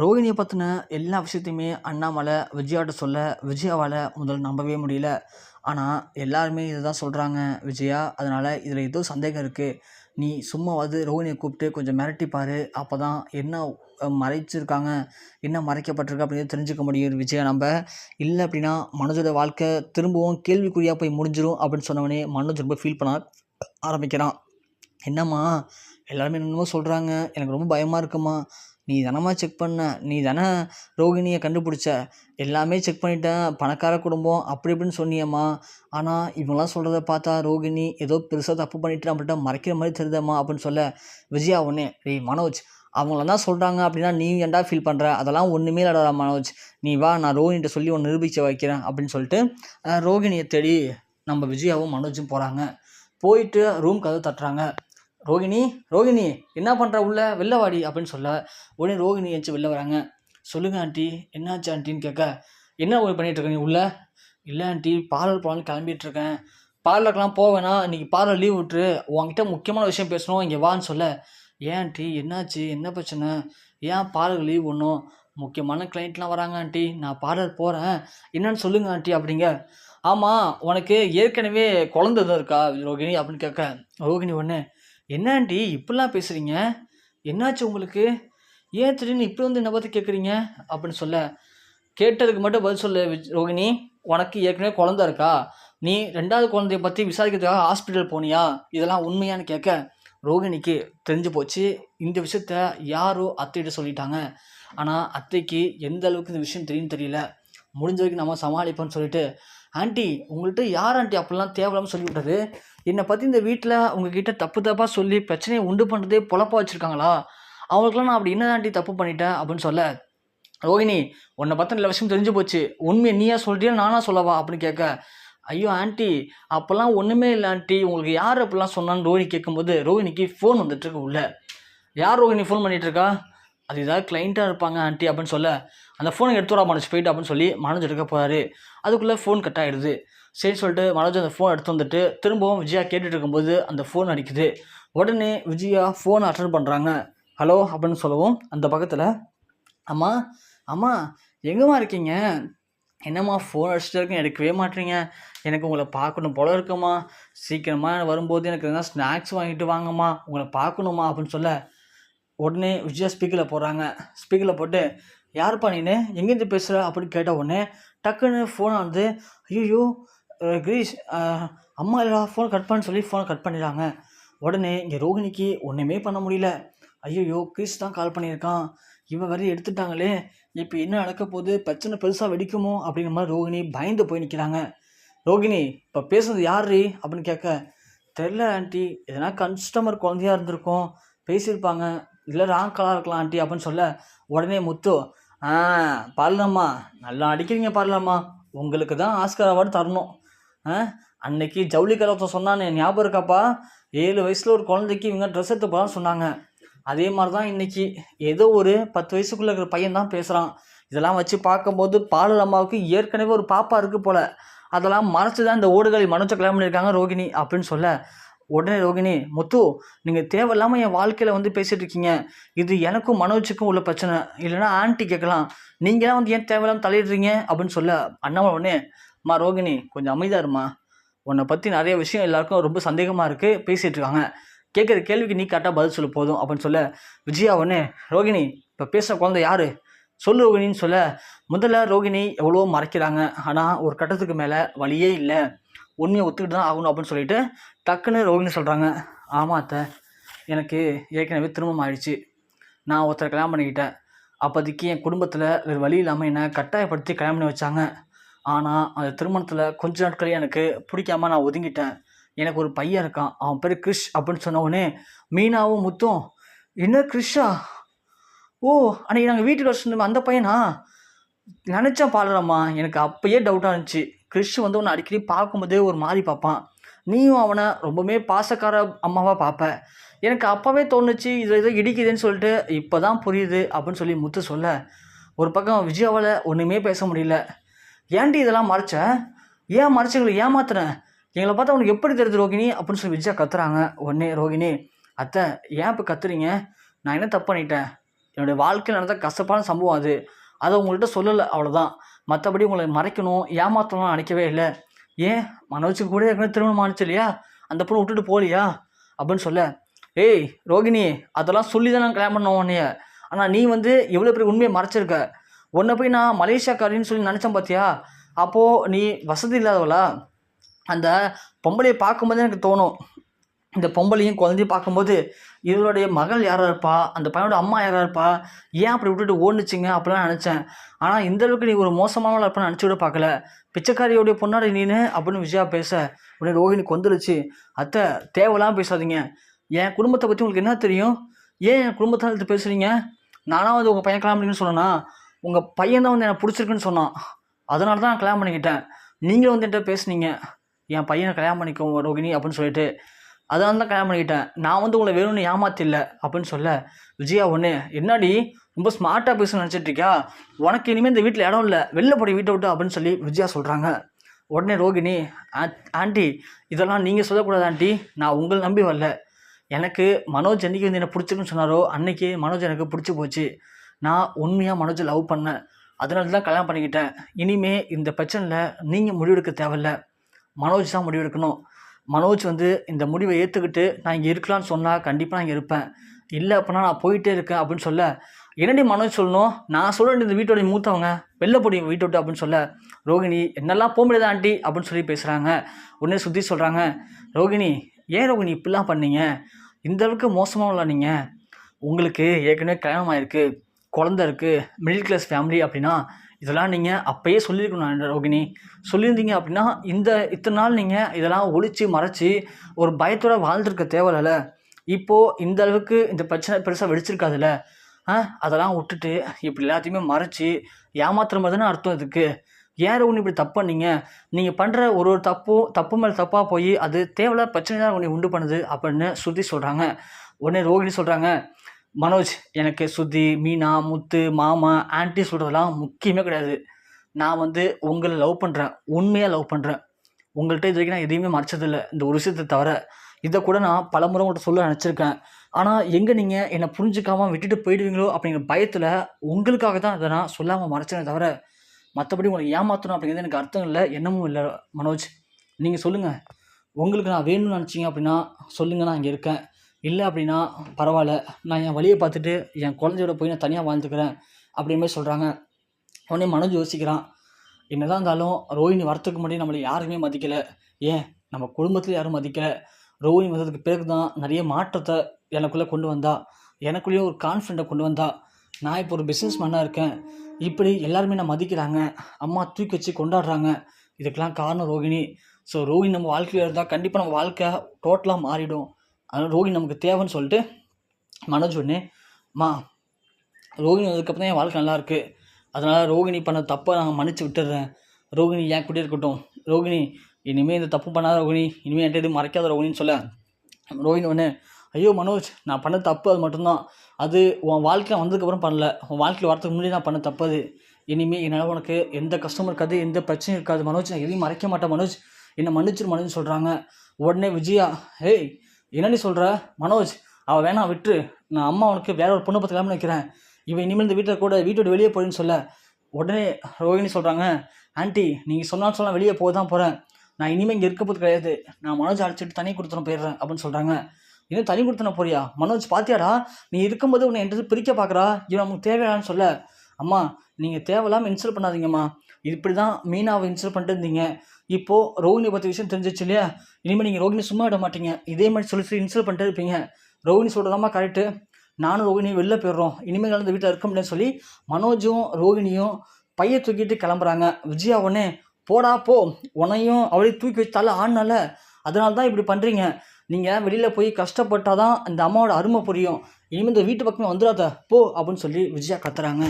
ரோகிணியை பற்றின எல்லா விஷயத்தையுமே அண்ணாமலை விஜயாட்ட சொல்ல விஜயாவால் முதல் நம்பவே முடியல. ஆனால் எல்லாருமே இதை தான் சொல்கிறாங்க விஜயா. அதனால் இதில் ஏதோ சந்தேகம் இருக்குது நீ சும்மாவது ரோகிணியை கூப்பிட்டு கொஞ்சம் மிரட்டி அப்போ தான் என்ன மறைச்சிருக்காங்க என்ன மறைக்கப்பட்டிருக்கு அப்படின்னு தெரிஞ்சுக்க முடியும் விஜயா நம்ம இல்லை அப்படின்னா மனோஜோட வாழ்க்கை திரும்பவும் கேள்விக்குறியாக போய் முடிஞ்சிடும் அப்படின்னு சொன்னவனே மனோஜ் ரொம்ப ஃபீல் பண்ண ஆரம்பிக்கிறான். என்னம்மா? எல்லாருமே என்னமோ சொல்கிறாங்க எனக்கு ரொம்ப பயமாக இருக்குமா நீ தானம்மா செக் பண்ண? நீ தானே ரோகிணியை கண்டுபிடிச்ச? எல்லாமே செக் பண்ணிட்டேன். பணக்கார குடும்பம். அப்படி இப்படின்னு சொன்னியம்மா. ஆனால் இவங்களாம் சொல்கிறத பார்த்தா ரோகிணி ஏதோ பெருசாக தப்பு பண்ணிட்டு நம்மள்ட்ட மறைக்கிற மாதிரி தெரியுதம்மா அப்படின்னு சொல்ல விஜயா ஒன்னே ரே மனோஜ் அவங்கள தான் சொல்கிறாங்க அப்படின்னா நீ ஏன்டா ஃபீல் பண்ணுற அதெல்லாம் ஒன்றுமே இல்லடா மனோஜ். நீ வா நான் ரோகிணிகிட்ட சொல்லி ஒன்று நிரூபிக்க வைக்கிறேன். அப்படின்னு சொல்லிட்டு ரோகிணியை தேடி நம்ம விஜயாவும் மனோஜும் போகிறாங்க போயிட்டு ரூம் கதவு தட்டுறாங்க. ரோகிணி ரோகிணி என்ன பண்ணுற உள்ள? வெளில வாடி அப்படின்னு சொல்ல. உடனே ரோகிணி ஏச்சு வெளில வராங்க. சொல்லுங்க ஆண்டி என்னாச்சு ஆண்டின்னு கேட்க. என்ன பண்ணிகிட்டு இருக்க நீ உள்ள? இல்லை ஆண்டி பார்லர் போகலான்னு கிளம்பிட்டு இருக்கேன். பார்லருக்கெலாம் போவேனா இன்னைக்கு பார்லர் லீவ் விட்டுரு. உங்ககிட்ட முக்கியமான விஷயம் பேசணும். இங்கே வான்னு சொல்ல. ஏன் ஆண்டி என்னாச்சு? என்ன பிரச்சனை? ஏன் பார்லர் லீவ் ஒன்றும் முக்கியமான கிளைண்ட்லாம் வராங்க ஆண்டி நான் பார்லர் போகிறேன் என்னன்னு சொல்லுங்க ஆண்டி அப்படிங்க. ஆமாம் உனக்கு ஏற்கனவே குழந்தை எதுவும் இருக்கா ரோகிணி அப்படின்னு கேட்க. ரோகிணி ஒன்று என்ன ஆண்டி இப்படிலாம் பேசுகிறீங்க என்னாச்சு உங்களுக்கு? ஏன் திடீர்னு இப்படி வந்து என்ன பார்த்து கேட்குறீங்க அப்படின்னு சொல்ல. கேட்டதுக்கு மட்டும் பதில் சொல்ல ரோகிணி. உனக்கு ஏற்கனவே குழந்த இருக்கா? நீ ரெண்டாவது குழந்தைய பற்றி விசாரிக்கிறதுக்காக ஹாஸ்பிட்டல் போனியா? இதெல்லாம் உண்மையான்னு கேட்க ரோகிணிக்கு தெரிஞ்சு போச்சு. இந்த விஷயத்த யாரோ அத்தைகிட்ட சொல்லிட்டாங்க. ஆனால் அத்தைக்கு எந்த அளவுக்கு இந்த விஷயம் தெரியும் தெரியல. முடிஞ்ச வரைக்கும் நம்ம சமாளிப்போம்னு சொல்லிட்டு ஆண்டி உங்கள்கிட்ட யார் ஆண்டி அப்படிலாம் தேவையில்லாமல் சொல்லி விட்டது என்னை பற்றி இந்த வீட்டில் உங்ககிட்ட தப்பு தப்பாக சொல்லி பிரச்சனையை உண்டு பண்ணுறதே பொழப்பா வச்சுருக்காங்களா? அவங்களுக்குலாம் நான் அப்படி என்ன ஆண்டி தப்பு பண்ணிட்டேன் அப்படின்னு சொல்ல. ரோஹிணி உன்னை பற்றி நல்ல விஷயம் தெரிஞ்சு போச்சு. உண்மையை நீயா சொல்கிறியா நானா சொல்லவா அப்படின்னு கேட்க. ஐயோ ஆண்டி அப்போல்லாம் ஒன்றுமே இல்லை ஆண்டி. உங்களுக்கு யார் அப்படிலாம் சொன்னான்னு ரோஹிணி கேட்கும்போது ரோஹிணிக்கு ஃபோன் வந்துட்டுருக்கு உள்ள. யார் ரோஹிணி ஃபோன் பண்ணிகிட்ருக்கா அது ஏதாவது கிளைண்ட்டாக இருப்பாங்க ஆண்டி அப்படின்னு சொல்ல. அந்த ஃபோனை எடுத்து மனோஜ் போயிட்டு அப்படின்னு சொல்லி மனோஜ் எடுக்க போகிறாரு அதுக்குள்ளே ஃபோன் கட் ஆகிடுது சரி சொல்லிட்டு மனோஜ் அந்த ஃபோன் எடுத்து வந்துட்டு திரும்பவும் விஜயா கேட்டுட்டு இருக்கும்போது அந்த ஃபோன் அடிக்குது. உடனே விஜயா ஃபோன் அட்டன் பண்ணுறாங்க ஹலோ அப்படின்னு சொல்லவும் அந்த பக்கத்தில் அம்மா அம்மா எங்கம்மா இருக்கீங்க? என்னம்மா ஃபோன் அடிச்சுட்டு இருக்கேன் எடுக்கவே மாட்டீங்க. எனக்கு உங்களை பார்க்கணும் போல இருக்குமா. சீக்கிரமாக வரும்போது எனக்கு எதனா ஸ்நாக்ஸ் வாங்கிட்டு வாங்கம்மா. உங்களை பார்க்கணுமா? அப்படின்னு சொல்ல உடனே விஜயா ஸ்பீக்கரில் போடுறாங்க. ஸ்பீக்கரில் போட்டு யாருப்பா நீனு? எங்கேருந்து பேசுகிற அப்படின்னு கேட்ட உடனே டக்குன்னு ஃபோனை வந்து ஐயோ கிரீஷ் அம்மா இல்லைடா ஃபோன் கட் பண்ண சொல்லி ஃபோனை கட் பண்ணிடுறாங்க உடனே இங்கே ரோகிணிக்கு ஒன்றுமே பண்ண முடியல. ஐயோ கிரீஷ் தான் கால் பண்ணியிருக்கான். இவன் வரையும் எடுத்துட்டாங்களே. இப்போ என்ன நடக்க போகுது? பிரச்சனை பெருசாக வெடிக்குமோ? அப்படிங்கிற மாதிரி ரோகிணி பயந்து போய் நிற்கிறாங்க ரோகிணி இப்போ பேசுனது யாரு அப்படின்னு கேட்க தெரில ஆண்டி எதனா கஸ்டமர் குழந்தையா இருந்திருக்கும். பேசியிருப்பாங்க. இல்லை ராங் கலாக இருக்கலாம் ஆண்டி அப்படின்னு சொல்ல உடனே முத்து ஆ பாடலாமா நல்லா அடிக்கிறீங்க பாடலாமா உங்களுக்கு தான் ஆஸ்கர் அவார்டு தரணும். ஆ அன்னைக்கு ஜவுளி கலவத்தை சொன்னானே ஞாபகம் இருக்காப்பா? ஏழு வயசில் ஒரு குழந்தைக்கு இவங்க ட்ரெஸ் எடுத்து போகலாம் சொன்னாங்க. அதே மாதிரி தான் இன்றைக்கி ஏதோ ஒரு பத்து வயசுக்குள்ளே இருக்கிற பையன் தான் பேசுகிறான் இதெல்லாம் வச்சு பார்க்கும்போது பாலல் அம்மாவுக்கு ஏற்கனவே ஒரு பாப்பா இருக்குது போல். அதெல்லாம் மறைச்சு தான் இந்த ஓடுகளை மனோஜை கல்யாணம் பண்ணியிருக்காங்க ரோகிணி அப்படின்னு சொல்ல உடனே ரோகிணி முத்து நீங்கள் தேவையில்லாமல் என் வாழ்க்கையில் வந்து பேசிகிட்டு இருக்கீங்க. இது எனக்கும் மனோஜுக்கும் உள்ள பிரச்சனை. இல்லைன்னா ஆன்ட்டி கேட்கலாம். நீங்களாம் வந்து ஏன் தேவையில்லாமல் தலையிடுறீங்க? அப்படின்னு சொல்ல அண்ணாமலை உடனே அம்மா ரோகிணி கொஞ்சம் அமைதியாக இருமா உன்னை பற்றி நிறைய விஷயம் எல்லாருக்கும் ரொம்ப சந்தேகமாக இருக்குது பேசிகிட்டு இருக்காங்க. கேட்குற கேள்விக்கு நீ கரெக்டாக பதில் சொல்ல போதும். அப்படின்னு சொல்ல விஜயா உடனே ரோகிணி இப்போ பேசுகிற குழந்தை யார்? சொல்லு ரோகிணின்னு சொல்ல முதல்ல ரோகிணி எவ்வளோ மறைக்கிறாங்க. ஆனால் ஒரு கட்டத்துக்கு மேலே வழியே இல்லை. உண்மையை ஒத்துக்கிட்டு தான் ஆகணும் அப்படின்னு சொல்லிட்டு டக்குன்னு ரோகிணி சொல்கிறாங்க ஆமாம் அத்தை எனக்கு ஏற்கனவே திருமணம் ஆயிடுச்சு. நான் ஒருத்தரை கல்யாணம் பண்ணிக்கிட்டேன். அப்போதைக்கு என் குடும்பத்தில் வேறு வழி இல்லாமல் என்னை கட்டாயப்படுத்தி கல்யாணம் பண்ணி வச்சாங்க. ஆனால் அந்த திருமணத்தில் கொஞ்ச நாட்களே எனக்கு பிடிக்காம நான் ஒதுங்கிட்டேன். எனக்கு ஒரு பையன் இருக்கான். அவன் பேர் கிறிஷ் அப்படின்னு சொன்ன உடனே மீனாவும் முத்தும் என்ன கிறிஷா ஓ அன்னைக்கு நாங்கள் வீட்டுக்கு வச்சுருந்தோம் அந்த பையனா? நினச்சேன் பாடுறம்மா எனக்கு அப்பயே டவுட்டாக இருந்துச்சு. கிறிஷ் வந்து உன்னை அடிக்கடி பார்க்கும்போதே ஒரு மாதிரி பார்ப்பான். நீயும் அவனை ரொம்பவுமே பாசக்கார அம்மாவாக பார்ப்ப எனக்கு அப்போவே தோணுச்சு இது ஏதோ இடிக்குதுன்னு சொல்லிட்டு இப்போ தான் புரியுது அப்படின்னு சொல்லி முத்து சொல்ல. ஒரு பக்கம் விஜயாவில் ஒன்றுமே பேச முடியல. ஏன்டி இதெல்லாம் மறைச்ச? ஏன் மறைச்சவங்களை ஏமாத்துறேன் எங்களை பார்த்தா உனக்கு எப்படி தெரியுது ரோகிணி? அப்படின்னு சொல்லி விஜயா கத்துறாங்க. உடனே ரோகிணி அத்தை ஏன் இப்போ கத்துறீங்க? நான் என்ன தப்பு பண்ணிட்டேன்? என்னுடைய வாழ்க்கையில் நடந்த கசப்பான சம்பவம் அது. அதை உங்கள்கிட்ட சொல்லலை அவ்வளோதான் மற்றபடி உங்களை மறைக்கணும் ஏமாற்றணும் நினைக்கவே இல்லை. ஏன்? மனோஜுக்கு கூட ஏற்கனவே திருமணம் ஆனிச்சு இல்லையா அந்த பொண்ணு விட்டுட்டு போகலையா அப்படின்னு சொல்ல ஏய் ரோகிணி அதெல்லாம் சொல்லி தான் நான் கல்யாணம் பண்ணுவோம் உன்னைய. ஆனால் நீ வந்து எவ்வளோ பெரிய உண்மையை மறைச்சிருக்க. உன்னை போய் நான் மலேசியாக்காரின்னு சொல்லி நினச்சேன் பார்த்தியா அப்போது நீ வசதி இல்லாதவளா? அந்த பொம்பளையை பார்க்கும்போது எனக்கு தோணும் இந்த பொம்பளையும் குழந்தையும் பார்க்கும்போது இவருடைய மகள் யாராக இருப்பா? அந்த பையனோட அம்மா யாராக இருப்பா? ஏன் அப்படி விட்டுட்டு ஓடுச்சுங்க? அப்படிலாம் நினச்சேன். ஆனால் இந்த அளவுக்கு நீ ஒரு மோசமானவளா இருப்பான்னு நினச்சி கூட பார்க்கல. பிச்சைக்காரியோடைய பொண்ணாடி நீனு அப்படின்னு விஜயா பேச உடனே ரோஹிணி கொந்துருச்சு. அத்தை தேவையெல்லாம் பேசாதீங்க. என் குடும்பத்தை பற்றி உங்களுக்கு என்ன தெரியும்? ஏன் என் குடும்பத்தால் எடுத்து பேசுகிறீங்க நானாக வந்து உங்கள் பையன் கல்யாணம் பண்ணிக்கணும்னு சொன்னேன்னா உங்கள் பையன் தான் வந்து எனக்கு பிடிச்சிருக்குன்னு சொன்னான். அதனால தான் நான் கல்யாணம் பண்ணிக்கிட்டேன். நீங்களும் வந்து என்கிட்ட பேசுனீங்க. என் பையனை கல்யாணம் பண்ணிக்கோ ரோகிணி அப்படின்னு சொல்லிட்டு அதனால தான் கல்யாணம் பண்ணிக்கிட்டேன். நான் வந்து உங்களை வேணும்னு ஏமாத்தில்ல அப்படின்னு சொல்ல விஜயா ஒன்று என்னடி ரொம்ப ஸ்மார்ட்டாக பேச நினச்சிட்டு இருக்கியா உனக்கு இனிமேல் இந்த வீட்டில் இடம் இல்லை. வெளில போடி வீட்டை விட்டு அப்படின்னு சொல்லி விஜயா சொல்கிறாங்க உடனே ரோகிணி "ஆ- ஆண்டி இதெல்லாம் நீங்கள் சொல்லக்கூடாது ஆண்டி. நான் உங்களை நம்பி வரல. எனக்கு மனோஜ் என்னைக்கு வந்து என்னை பிடிச்சிருக்குன்னு சொன்னாரோ அன்னைக்கு மனோஜ் எனக்கு பிடிச்சி போச்சு. நான் உண்மையாக மனோஜை லவ் பண்ணேன். அதனால தான் கல்யாணம் பண்ணிக்கிட்டேன். இனிமே இந்த பிரச்சனையில் நீங்கள் முடிவெடுக்க தேவையில்ல. மனோஜ் தான் முடிவெடுக்கணும். மனோஜ் வந்து இந்த முடிவை ஏற்றுக்கிட்டு நான் இங்கே இருக்கலாம்னு சொன்னால் கண்டிப்பாக நான் இங்கே இருப்பேன். இல்லை அப்படின்னா நான் போயிட்டே இருக்கேன் அப்படின்னு சொல்ல என்னடி மனோஜ் சொல்லணும்? நான் சொல்ல இந்த வீட்டோட மூத்தவங்க. வெளில போடி வீட்டை விட்டு அப்படின்னு சொல்ல ரோகிணி என்னெல்லாம் போக முடியாது ஆண்டி அப்படின்னு சொல்லி பேசுகிறாங்க உடனே சுற்றி சொல்கிறாங்க ரோகிணி ஏன் ரோகிணி இப்படிலாம் பண்ணீங்க? இந்தளவுக்கு மோசமாக உள்ள நீங்கள் உங்களுக்கு ஏற்கனவே கல்யாணம் ஆயிருக்கு குழந்த இருக்குது மிடில் கிளாஸ் ஃபேமிலி அப்படின்னா இதெல்லாம் நீங்கள் அப்பயே சொல்லியிருக்கணும் ரோகிணி. சொல்லியிருந்தீங்க அப்படின்னா இந்த இத்தனை நாள் நீங்கள் இதெல்லாம் ஒழிச்சு மறைச்சி ஒரு பயத்தோட வாழ்ந்துருக்க தேவையில்ல. இப்போது இந்த அளவுக்கு இந்த பிரச்சனை பெருசாக வெடிச்சிருக்காதுல்ல. ஆ அதெல்லாம் விட்டுட்டு இப்படி எல்லாத்தையுமே மறைச்சி ஏமாத்துற மாதிரி தானே அர்த்தம் இதுக்கு. ஏன் ஒன்று இப்படி தப்பு நீங்கள் பண்ணுற ஒரு ஒரு தப்பும் தப்பு மேலே தப்பாக போய் அது தேவையில்ல பிரச்சனை தான் உன்னை உண்டு பண்ணுது அப்படின்னு ஸ்ருதி சொல்கிறாங்க உடனே ரோகிணி சொல்கிறாங்க மனோஜ் எனக்கு சுதி மீனா முத்து மாமா ஆன்ட்டி சொல்கிறதெல்லாம் முக்கியமே கிடையாது. நான் வந்து உங்களை லவ் பண்ணுறேன் உண்மையாக லவ் பண்ணுறேன் உங்கள்கிட்ட இது வரைக்கும் நான் எதையுமே மறைச்சதில்லை. இந்த ஒரு விஷயத்தை தவிர இதை கூட நான் பலமுறை உங்கள்கிட்ட சொல்ல நினச்சிருக்கேன். ஆனால் எங்கே நீங்கள் என்னை புரிஞ்சுக்காமல் விட்டுட்டு போயிடுவீங்களோ அப்படிங்கிற பயத்தில் உங்களுக்காக தான் இதை நான் சொல்லாமல் மறைச்சேனே தவிர மற்றபடி உங்களை ஏமாற்றணும் அப்படிங்கிறது எனக்கு அர்த்தம் இல்லை எண்ணமும் இல்லை மனோஜ். நீங்கள் சொல்லுங்கள் உங்களுக்கு நான் வேணும்னு நினச்சிங்க அப்படின்னா சொல்லுங்கள் நான் இங்கே இருக்கேன். இல்லை அப்படின்னா பரவாயில்ல. நான் என் வழியை பார்த்துட்டு என் குழந்தையோட போய் நான் தனியாக வாழ்ந்துக்கிறேன் அப்படின்ற மாதிரி சொல்கிறாங்க உடனே மனோஜ் யோசிக்கிறான். என்னதான் இருந்தாலும் ரோஹிணி வரத்துக்கு முன்னாடி நம்மளை யாருமே மதிக்கலை. ஏன்? நம்ம குடும்பத்தில் யாரும் மதிக்கலை. ரோஹிணி வந்ததுக்கு பிறகு தான் நிறைய மாற்றத்தை எனக்குள்ளே கொண்டு வந்தா. எனக்குள்ளேயும் ஒரு கான்ஃபிடண்ட்டை கொண்டு வந்தா. நான் இப்போ ஒரு பிஸ்னஸ் மேனாக இருக்கேன். இப்படி எல்லாருமே நான் மதிக்கிறாங்க. அம்மா தூக்கி வச்சு கொண்டாடுறாங்க. இதுக்கெல்லாம் காரணம் ரோகிணி ஸோ ரோஹிணி நம்ம வாழ்க்கையில் இருந்தால் கண்டிப்பாக நம்ம வாழ்க்கை டோட்டலாக மாறிடும். அதனால் ரோகிணி நமக்கு தேவைன்னு சொல்லிட்டு மனோஜ் ஒன்று மா ரோகிணி வந்ததுக்கப்புறம் தான் என் வாழ்க்கை நல்லாயிருக்கு அதனால் ரோகிணி பண்ண தப்பை நான் மன்னிச்சு விட்டுடுறேன் ரோகிணி ஏன் கூட இருக்கட்டும். ரோகிணி இனிமேல் இந்த தப்பு பண்ணாத ரோகிணி இனிமேல் என்கிட்ட எதுவும் மறைக்காத ரோகிணின்னு சொல்ல. ரோகிணி ஒன்று ஐயோ மனோஜ் நான் பண்ண தப்பு அது மட்டும்தான். அது உன் வாழ்க்கையில் வந்ததுக்கப்புறம் பண்ணல. உன் வாழ்க்கையில் வரதுக்கு முன்னாடி நான் பண்ண தப்பு அது. இனிமேல் என்னால் உனக்கு எந்த கஷ்டமும் இருக்காது எந்த பிரச்சனையும் இருக்காது. மனோஜ் நான் எதையும் மறைக்க மாட்டேன் மனோஜ். என்னை மன்னிச்சிரு மனோஜ் சொல்கிறாங்க உடனே விஜயா ஹேய் என்ன நீ சொல்கிற மனோஜ் அவள் வேணாம் விட்டு நான் அம்மா உனக்கு வேற ஒரு பொண்ணை பத்து கல்யாணம் வைக்கிறேன் இவன் இனிமேல் இந்த வீட்டில் கூட வீட்டோட வெளியே போயின்னு சொல்ல. உடனே ரோஹிணி சொல்கிறாங்க ஆண்டி நீங்கள் சொன்னாலும் சொன்னால் வெளியே போக தான் போகிறேன் நான் இனிமேல் இங்கே இருக்க போது கிடையாது. நான் மனோஜ் அழைச்சிட்டு தனி கொடுத்துன போயிடுறேன் அப்படின்னு சொல்கிறாங்க இன்னும் தனி கொடுத்துன போறியா? மனோஜ் பாத்தியாடா? நீ இருக்கும்போது உன்னை என்கிட்ட பிரிக்க பார்க்குறா இவன் நமக்கு தேவையான்னு சொல்ல. அம்மா நீங்கள் தேவையில்லாமல் இன்சல்ட் பண்ணாதீங்கம்மா. இப்படி தான் மீனாவை இன்சல்ட் பண்ணிட்டு இருந்தீங்க இப்போது ரோகிணி பற்றி விஷயம் தெரிஞ்சிச்சு இல்லையா? இனிமேல் நீங்கள் ரோஹினி சும்மா விட மாட்டீங்க. இதே மாதிரி சொல்லி சொல்லி இன்சல்ட் பண்ணிட்டு இருப்பீங்க ரோகிணி சொல்கிறதாமா கரெக்டு நானும் ரோஹினியும் வெளில போயிடுறோம். இனிமேல் நடந்து வீட்டில் இருக்க முடியும்னு சொல்லி மனோஜும் ரோகிணியும் பைய தூக்கிட்டு கிளம்புறாங்க. விஜயா உடனே போடா போ. உனையும் அவளையும் தூக்கி வச்சு தலை ஆடினால. அதனால தான் இப்படி பண்ணுறீங்க நீங்கள் வெளியில் போய் கஷ்டப்பட்டால் தான் இந்த அம்மாவோட அருமை புரியும். இனிமேல் இந்த வீட்டு பக்கமே வந்துடாத. போ அப்படின்னு சொல்லி விஜயா கத்துறாங்க.